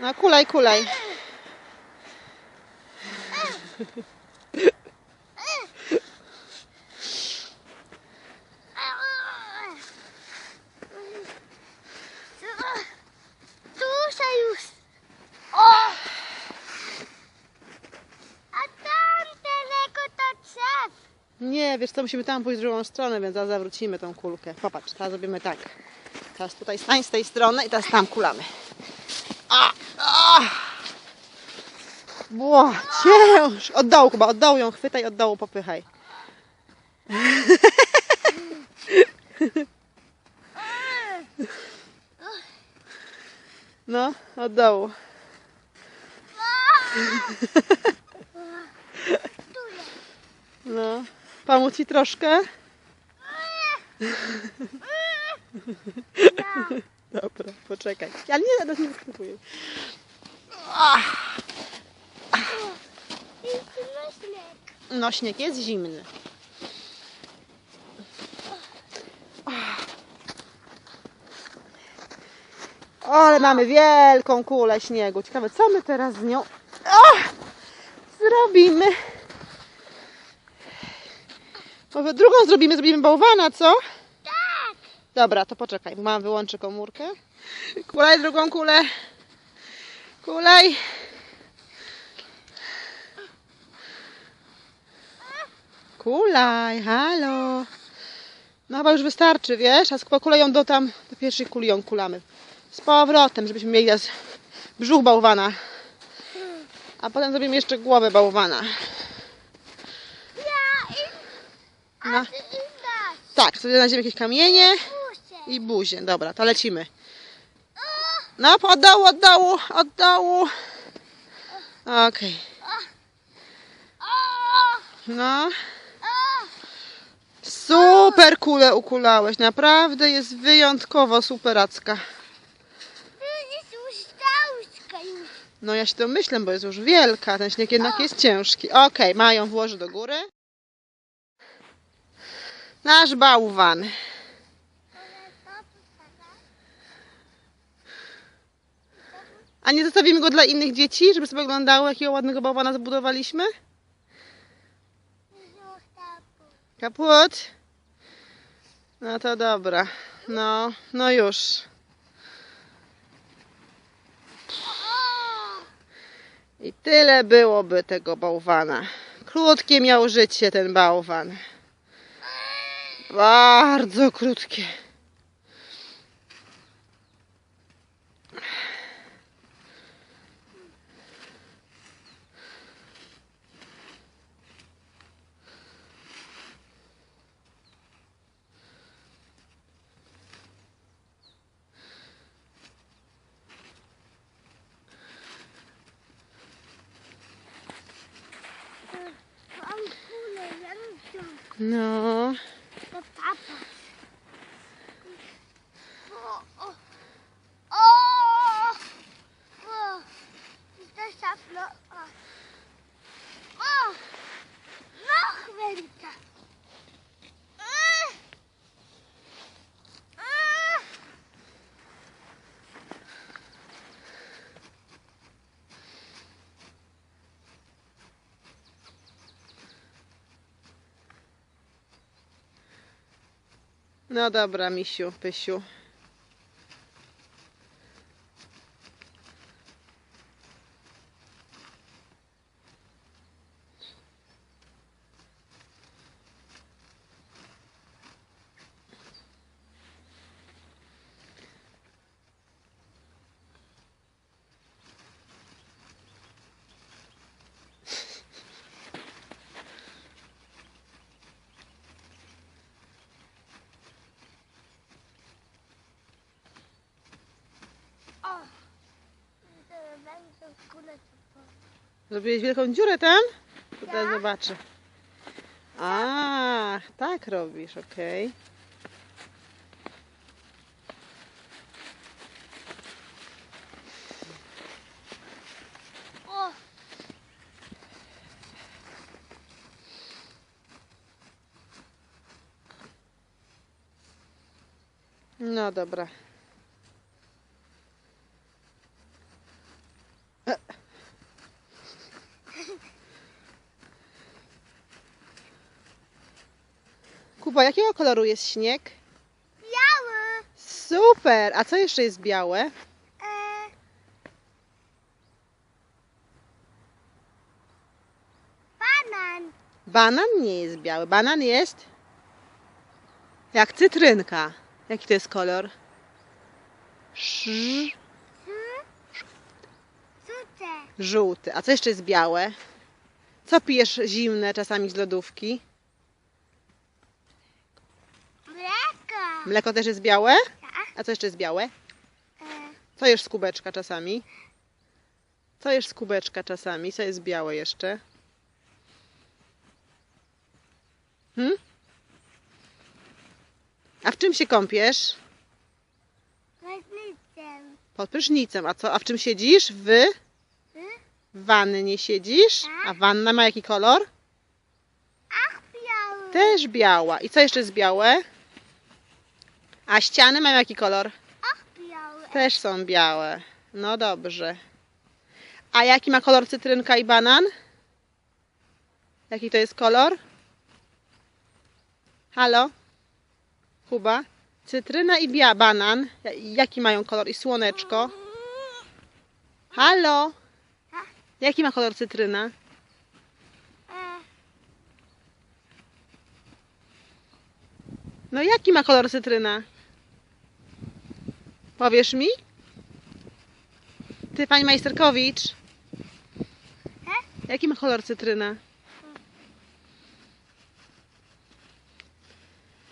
No kulaj, kulaj. Nie, wiesz co, musimy tam pójść w drugą stronę, więc zaraz zawrócimy tą kulkę. Popatrz, teraz zrobimy tak. Teraz tutaj stań z tej strony i teraz tam kulamy. A. Ło, cięż! Od dołu chyba, od dołu ją chwytaj, od dołu popychaj. No, od dołu. No, pomóc ci troszkę? Dobra, poczekaj. Ale nie, nie wyskakuję. Jest nośnik. No, śnieg jest zimny. O, ale mamy wielką kulę śniegu. Ciekawe, co my teraz z nią o, zrobimy? Może drugą zrobimy, zrobimy bałwana, co? Tak. Dobra, to poczekaj. Mam wyłączę komórkę. Kulej drugą kulę. Kulej. Kulaj, halo. No chyba już wystarczy, wiesz? A po kuleją do tam, do pierwszej kuli ją kulamy. Z powrotem, żebyśmy mieli teraz brzuch bałwana. A potem zrobimy jeszcze głowę bałwana. No. Tak, sobie znajdziemy jakieś kamienie i buzię. Dobra, to lecimy. No, od dołu, od dołu, od dołu. Okej. O! No. Super kulę ukulałeś. Naprawdę jest wyjątkowo superacka. Jest już już. No ja się to myślę, bo jest już wielka. Ten śnieg jednak jest ciężki. Okej, mają włoży do góry. Nasz bałwan. A nie zostawimy go dla innych dzieci, żeby sobie oglądały, jakiego ładnego bałwana zbudowaliśmy? Kaput? No to dobra. No, no już. I tyle byłoby tego bałwana. Krótkie miał życie ten bałwan. Bardzo krótkie. No. No dobra, misiu, pysiu. Zrobiłeś wielką dziurę tam? Tutaj Tak. zobaczę. A, tak robisz, okej. O. No dobra. Kuba, jakiego koloru jest śnieg? Biały. Super! A co jeszcze jest białe? E, banan. Banan nie jest biały. Banan jest jak cytrynka. Jaki to jest kolor? Żółte. żółty. A co jeszcze jest białe? Co pijesz zimne czasami z lodówki? Mleko. Też jest białe? Tak. A co jeszcze jest białe? E, Co jesz z kubeczka czasami? Co jesz z kubeczka czasami? Co jest białe jeszcze? Hmm? A w czym się kąpiesz? Ładnicem. Pod prysznicem. A co? A w czym siedzisz? W? W wannie siedzisz? A wanna ma jaki kolor? Ach, biały. Też biała. I co jeszcze jest białe? A ściany mają jaki kolor? Ach, biały. Też są białe. No dobrze. A jaki ma kolor cytrynka i banan? Jaki to jest kolor? Halo? Kuba? Cytryna i bia banan. Ja- Jaki mają kolor? I słoneczko? Halo? Jaki ma kolor cytryna? E, No jaki ma kolor cytryna? Powiesz mi? Ty, pani Majsterkowicz. Jaki ma kolor cytryna?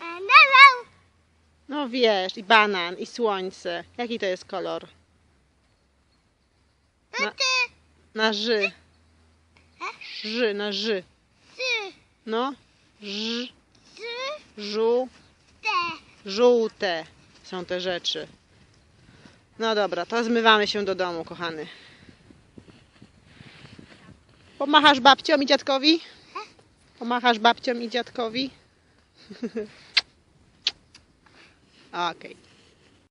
e. No wiesz, i banan, i słońce. Jaki to jest kolor? Na-. Na ży. Ży, na ży. No. Ż, Te. żółte są te rzeczy. No dobra, to zmywamy się do domu, kochany. Pomachasz babciom i dziadkowi? Pomachasz babciom i dziadkowi? Okej.